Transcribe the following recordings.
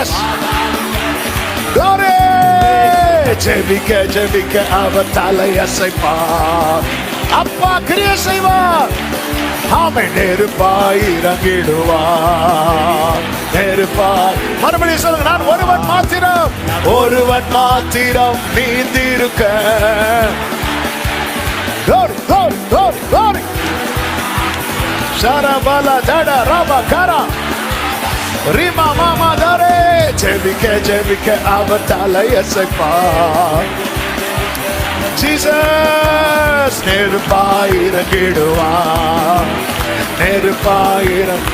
Yes. Glory. ஜெபிக்க ஜெபிக்க அவ தலை அசைப்பார் அப்பா கிரிய செய்வா அவன் நெருப்பாய் இறங்கிடுவார் நெருப்பாய் மறுபடியும் சொல்லுங்க நான் ஒருவன் மாத்திரம் ஒருவன் மாத்திரம் நீந்திருக்க Glory, glory, glory, glory. Sharabala dada raba kara. Rima mama dare. ஜெபிக்க ஜெபிக்க அவர் தலையசைப்பார் ஜீசஸ் நெருப்பாயிரங்கிடுவார் நெருப்பாயிரம்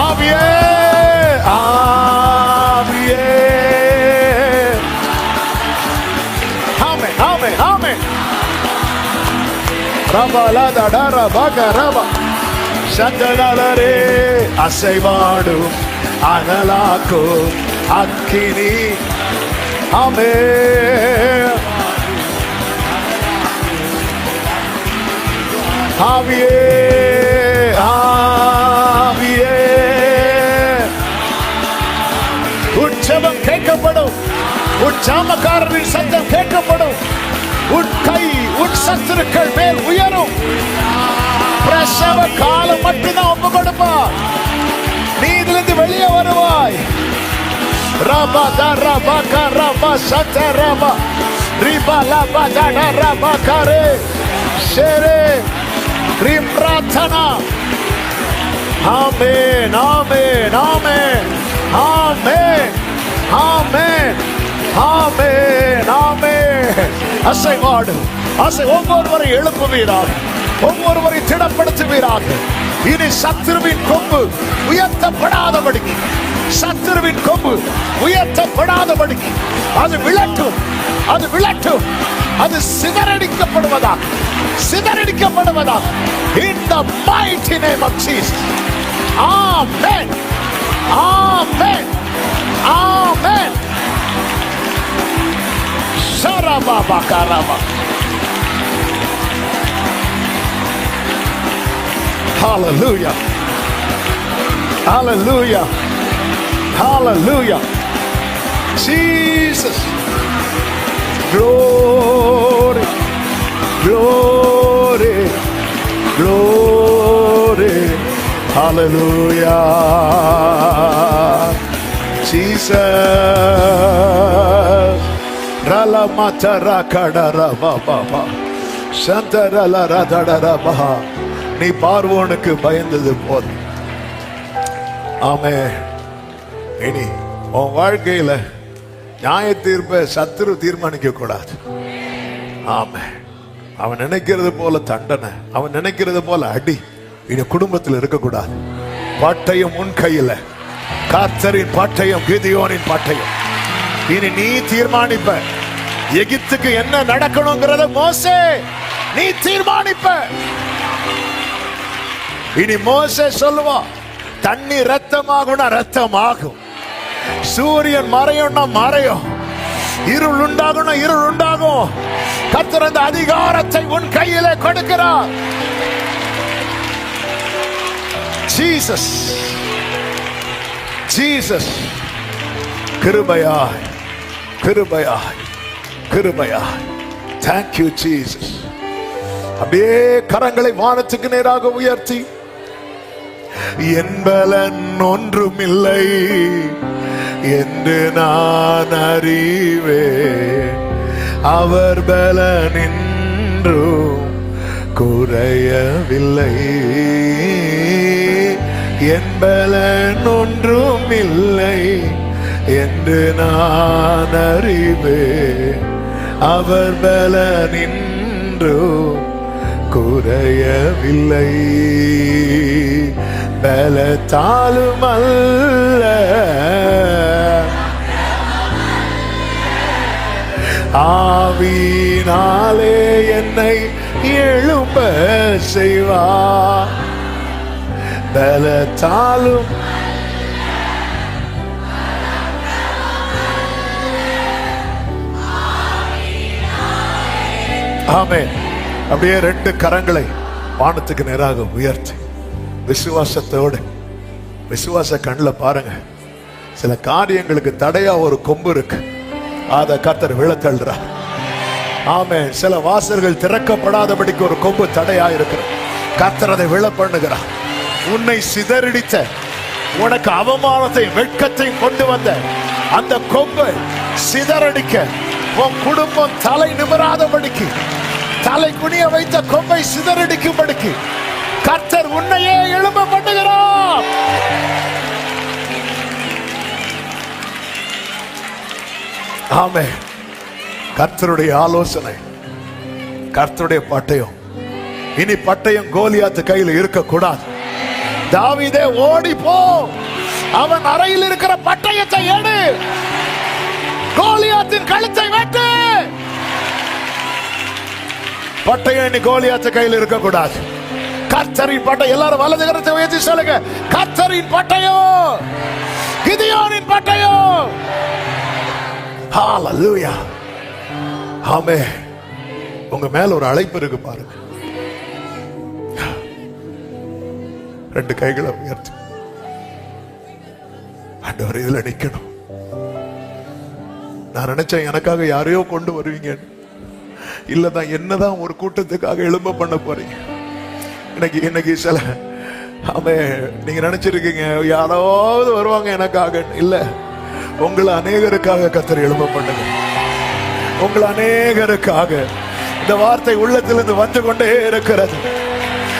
ஆவியே ஆவியே ஆமே ஆமே ஆமே ரபா லாதடா ரபா பகரப சந்தனரே அசைவாடும் அனலாக்கும் அக்கினி அமே. ஆவியே ஆவியே. உற்சவம் கேட்கப்படும். உற்சாமக்காரரின் சத்தம் கேட்கப்படும். உன் கை உன் சத்துருக்கள் மேல் உயரும். பிரசவ காலம் மட்டும்தான் ஒப்பு கொடுப்பா. நீ இதிலிருந்து வெளியே வருவாய். ரபா த ரபா க ரபா சத்த ரபா. ரிபா லபா தட ரபா கரே ஷேரே ரீம் பிரார்த்தனா. ஆமென் amen amen. Amen amen amen ஆமென். அசைவாடு அசை ஒவ்வொருவரை எழுப்புவீராக. ஒவ்வொருவரை திடப்படுத்துவீராக. இனி சத்துருவின் கொம்பு உயர்த்தப்படாதபடிக்கு சத்துருவின் கொம்பு உயர்த்தப்படாதபடிக்கு அது விளட்டும் அது விளட்டும் அது சிதறடிக்கப்படுவதா சிதறடிக்கப்படுவதா in the mighty name of Jesus. Amen amen amen. Sarababa karaba Hallelujah. Hallelujah. Hallelujah. Jesus. Glory. Glory. Glory. Hallelujah. Jesus. Rala matara kadara baba Shantarala radadara baha நீ பார்வோனுக்கு பயந்தது போதும் ஆமே இனி உன் வாழ்க்கையில நியாய தீர்ப்பை சத்துரு தீர்மானிக்க கூடாது ஆமே அவன் நினைக்கிறது போல தண்டனை அவன் நினைக்கிறது போல அடி இனி குடும்பத்தில் இருக்கக்கூடாது. பாட்டையும் உன் கையில. காத்தரின் பாட்டையும் கிதியோனின் பாட்டையும். இனி நீ தீர்மானிப்ப. எகிப்துக்கு என்ன நடக்கணுங்கிறத மோசே நீ தீர்மானிப்ப. இனி மோச சொல்லுவான் தண்ணி ரத்தமாகும்னா ரத்தம் ஆகும் சூரியன் மறையும்னா மறையும். இருள் உண்டாகும்னா இருள் உண்டாகும். கர்த்தர் அந்த அதிகாரத்தை உன் கையில கொடுக்கிறார். ஜீசஸ் ஜீசஸ் கிருபையாய் கிருபையாய் கிருபையாய். தேங்க்யூ ஜீசஸ் அப்படியே கரங்களை வானத்துக்கு நேராக உயர்த்தி என்பலன் ஒன்றுமில்லை என்று நான் அறிவே அவர் பலனின்றும் குறையவில்லை. என்பலன் ஒன்றுமில்லை என்று நான் அறிவே அவர் பலனின்றும் குறையவில்லை. பலத்தாலும் அல்ல. ஆவினாலே என்னை எழும்ப செய்வா. பலத்தாலும் ஆமே அப்படியே ரெண்டு கரங்களை வானத்துக்கு நேராக உயர்த்தி. விசுவாசத்தோடு விசுவாச கண்ணில் பாருங்க. சில காரியங்களுக்கு தடையா ஒரு கொம்பு இருக்கு. அதை கத்தர் விழத்தள்ளுறார் ஆமே சில வாசல்கள் திறக்கப்படாதபடிக்கு ஒரு கொம்பு தடையா இருக்கிற கத்தர் அதை விழ பண்ணுகிறார் உன்னை சிதறடித்த உனக்கு அவமானத்தை வெட்கத்தை கொண்டு வந்த அந்த கொம்பை சிதறடிக்க உன் குடும்பம் தலை நிமிராதபடிக்கு தலை குனிய வைத்த கொம்பை சிதறடிக்கும்படிக்கு கர்த்தர் உன்னையே எழும்ப பண்ணுகிறார் ஆமே. கர்த்தருடைய ஆலோசனை கர்த்தருடைய பட்டயம். இனி பட்டயம் கோலியாத்து கையில் இருக்கக்கூடாது. தாவிதே ஓடி போ. அவன் அறையில் இருக்கிற பட்டயத்தை எடு. கோலியாத்தின் கழுத்தை வெட்டு. பட்டயம் இனி கோலியாத்து கையில் இருக்கக்கூடாது. கத்தரின் பட்டயம் எல்லாரும் வலது கரத்தை உயர்த்தி சொல்லுங்க. கத்தரின் பட்டயம் கிதியோனின் பட்டயம் ஹalleluya ஆமே உங்க மேல ஒரு அழைப்பு இருக்கு பாருங்க. ரெண்டு கைகளை உயர்த்தி. ஆண்டவர் இதுல நிக்கணும். நான் நினைச்சேன் எனக்காக யாரையோ கொண்டு வருவீங்க இல்லதான் என்னதான் ஒரு கூட்டத்துக்காக எழும்ப பண்ண போறீங்க. இன்னைக்கு இன்னைக்கு சில ஆமே நீங்க நினைச்சிருக்கீங்க யாராவது வருவாங்க எனக்காக. இல்ல உங்களை அநேகருக்காக கத்தர் எழும்ப பண்ணுங்க உங்களை அநேகருக்காக இந்த வார்த்தை உள்ளத்திலிருந்து வந்து கொண்டே இருக்கிறது.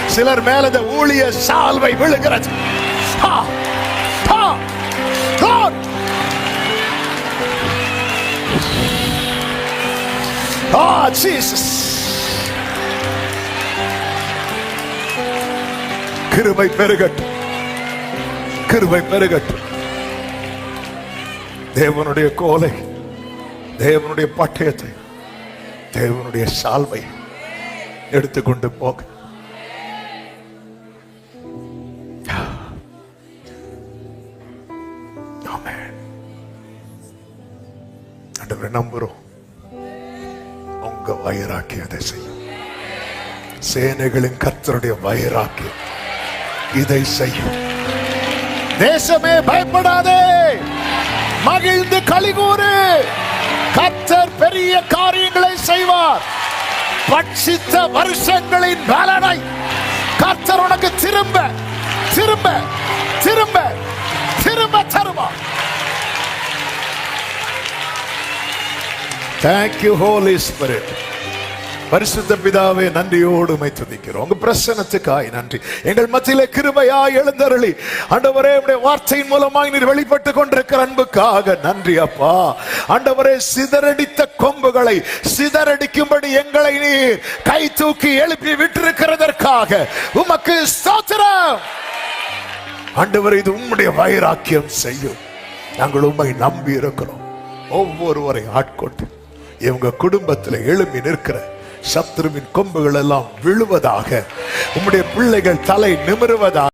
சிலர் மேல இந்த ஊழிய சால்வை விழுகிறது. Ah, Jesus. கிருபை பெருகட்டும். கிருபை பெருகட்டும். தேவனுடைய கோலை தேவனுடைய பட்டயத்தை தேவனுடைய சால்வை எடுத்துக்கொண்டு போக. நம்புறோம். உங்க வைராக்கியத்தை செய்யும். சேனைகளின் கத்தருடைய வயிறாக்கியம் இதை செய்யும். தேசமே பயப்படாதே. மகிழ்ந்து கலிகூறு கத்தர் பெரிய காரியங்களை செய்வார். பட்சித்த வருஷங்களின் பலனை கர்த்தர் உனக்கு திரும்ப திரும்ப திரும்ப திரும்ப தருவார். தேங்க்யூ ஹோலி ஸ்பிரிட் பரிசுத்த பிதாவே நன்றியோடு உமை துதிக்கிறோம். உங்க பிரசனத்துக்காய் நன்றி. எங்கள் மத்தியில கிருபையா எழுந்தருளி ஆண்டவரே உடைய வார்த்தையின் மூலமாய் நீர் வெளிப்பட்டு கொண்டிருக்கிற அன்புக்காக நன்றி அப்பா. ஆண்டவரே சிதறடித்த கொம்புகளை சிதறடிக்கும்படி எங்களை நீர் கை தூக்கி எழுப்பி விட்டிருக்கிறதற்காக உமக்கு ஸ்தோத்திரம். ஆண்டவரே இது உம்முடைய வைராக்கியம் செய்யும். நாங்கள் உம்மை நம்பி இருக்கிறோம் ஒவ்வொருவரை ஆட்கொண்டு இவங்க குடும்பத்தில் எழும்பி நிற்கிற சத்ருவின் கொம்புகள் எல்லாம் விழுவதாக உம்முடைய பிள்ளைகள் தலை நிமிருவதாக.